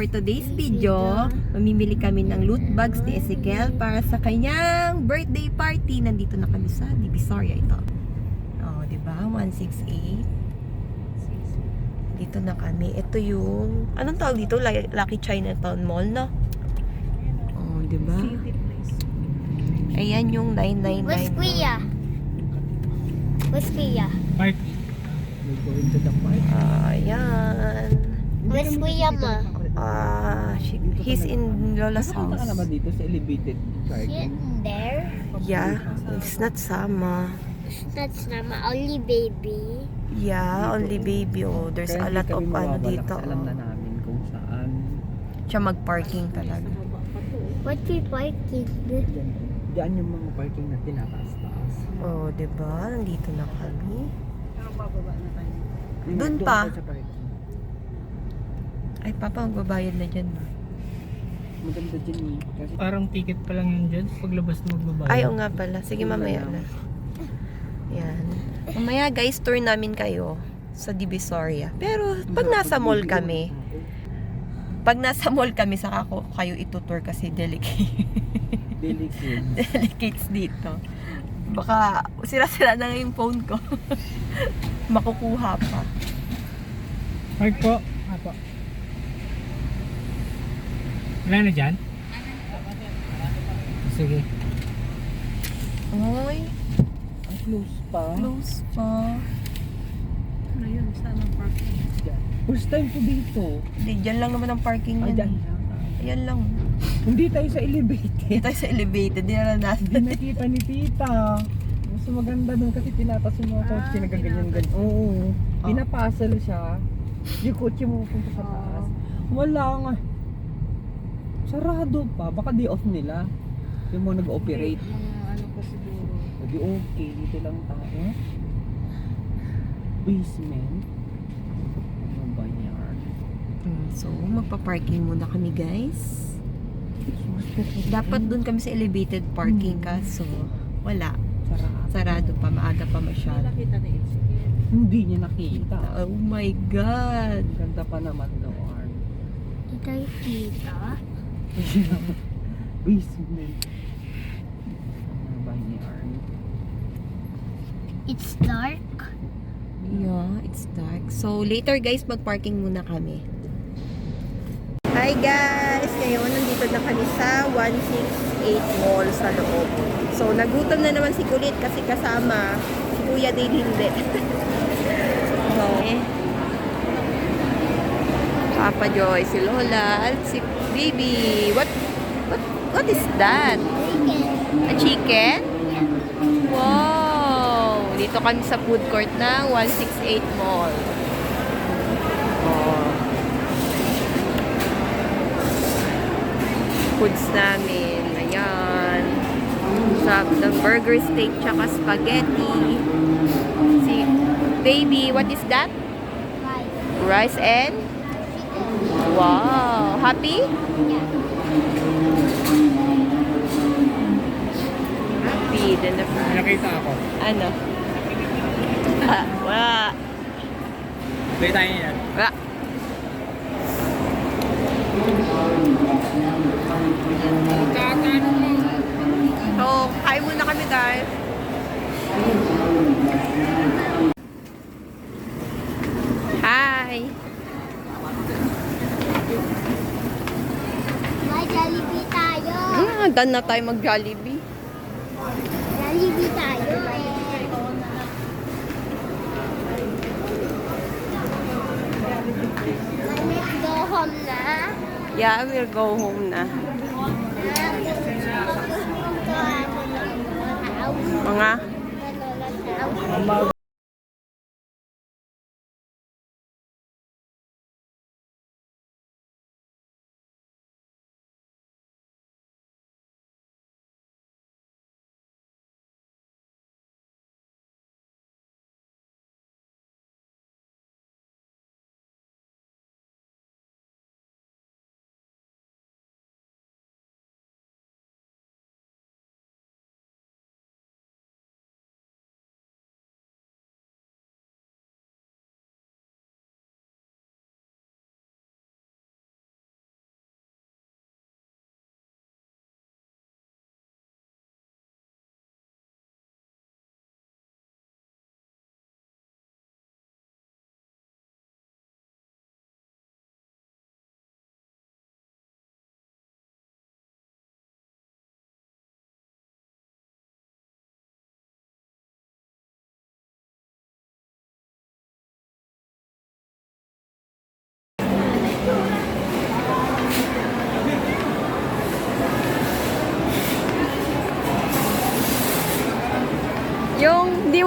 for today's video, mamimili kami ng loot bags ni Ezekiel para sa kanyang birthday party. Nandito na kami sa Divisoria ito. Oh, di ba? 168. Dito na kami. Ito yung, anong tawag dito? Lu- Lucky Chinatown Mall, no? Oh, di ba? Ayan yung 999. Where's Kuya? Where's Kuya? Park. Going to the. Ayan. Where's Kuya ma? Ah, she- he's in Lola's Nakakita ka na ba house. dito sa elevated parking? Sitting there? Yeah, it's not sama. That's not my only baby. Yeah, only baby. Oh, there's a lot of ano dito. kasi alam na Oh. namin kung saan. Siya mag-parking talaga. What we parking? Diyan, diyan yung mga parking na tinataas-taas. Oh, 'di ba? Nandito na kami. Yung Dun doon pa. tayo sa parking. Ay, papa, magbabayad na dyan. no? Maganda dyan eh. Kasi Parang ticket pa lang yun dyan. Paglabas mo magbabayad. Ay, oo nga pala. Sige, na mamaya na. Yan. Mamaya, guys, tour namin kayo sa Divisoria. Pero, pag nasa mall kami, pag nasa mall kami, saka ko kayo itutour kasi delicate. delicate. delicates dito. Baka sira-sira na yung phone ko. Makukuha pa. Park po. Apo. Wala na dyan? Sige. Ang close pa. close pa. Dyan. First time ko dito. Hindi, dyan lang naman ang parking Ah, yan. dyan. Ayan lang. Hindi tayo sa elevated. Hindi tayo sa elevated. Hindi na natin. Hindi nakita ni tita. Mas maganda doon kasi tinatas yung mga kotse na ganyan ganyan. Oo. Ah. Pinapasal siya. Yung kotse mo pupunta sa taas. Wala nga. Sarado pa. Baka di off nila. Yung mga nag-operate. ano pa siguro. Hindi okay. Dito lang tayo. Basement. Ano ba yan? Hmm, So, magpa-parking muna kami, guys. Dapat doon kami sa elevated parking Hmm. kaso wala. Sarado. Sarado pa. Maaga pa masyado. nakita ni Ezekiel. Hindi niya nakita. Oh my God. Ang ganda pa naman doon. Ito yung tita. Basement. Ano ba ni Arn? It's dark. Yeah, it's dark. So, later guys, mag-parking muna kami. Hi guys! Ngayon, nandito na kami sa 168 Mall sa loob. So, nagutom na naman si Kulit kasi kasama si Kuya Dale hindi. so, eh. Papa Joy, si Lola, at si Baby. What, what, what is that? A chicken? Wow! Dito kami sa food court ng 168 Mall. Oh. Foods namin. Ayan. Sa the burger steak tsaka spaghetti. Si baby, what is that? Rice and? Wow! Happy? Happy. Then the fries. Nakita ako. Ano? Ah, wala. Pwede tayo yan. Wala. So, kain muna kami guys. Hi! May Jollibee tayo. Ah, done na tayo mag-Jollibee. Jollibee tayo. Let's go home na. Yeah, we'll go home na. Mga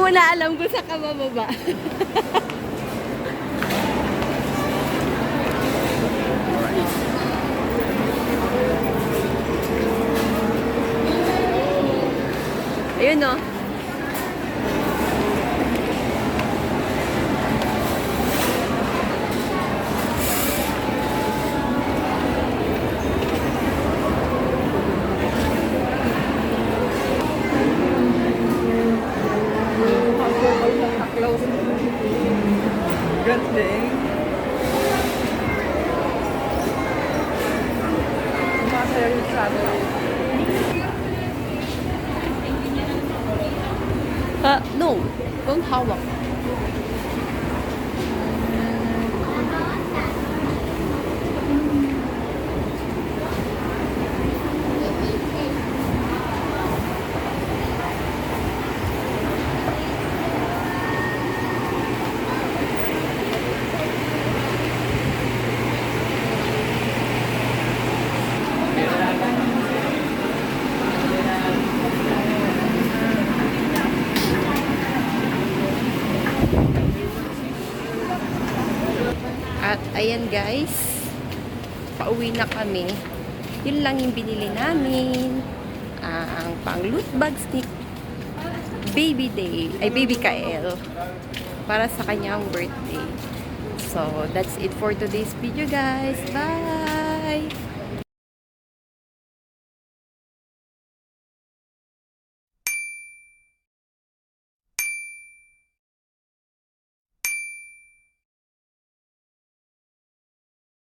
mo na alam kung saan ka bababa. Yung satellite. Uh, no, don't hawak. Guys, pauwi na kami. Yun lang yung binili namin. Ang pang loot bags ni Baby Day, ay Baby Kael. Para sa kanyang birthday. So, that's it for today's video guys. Bye!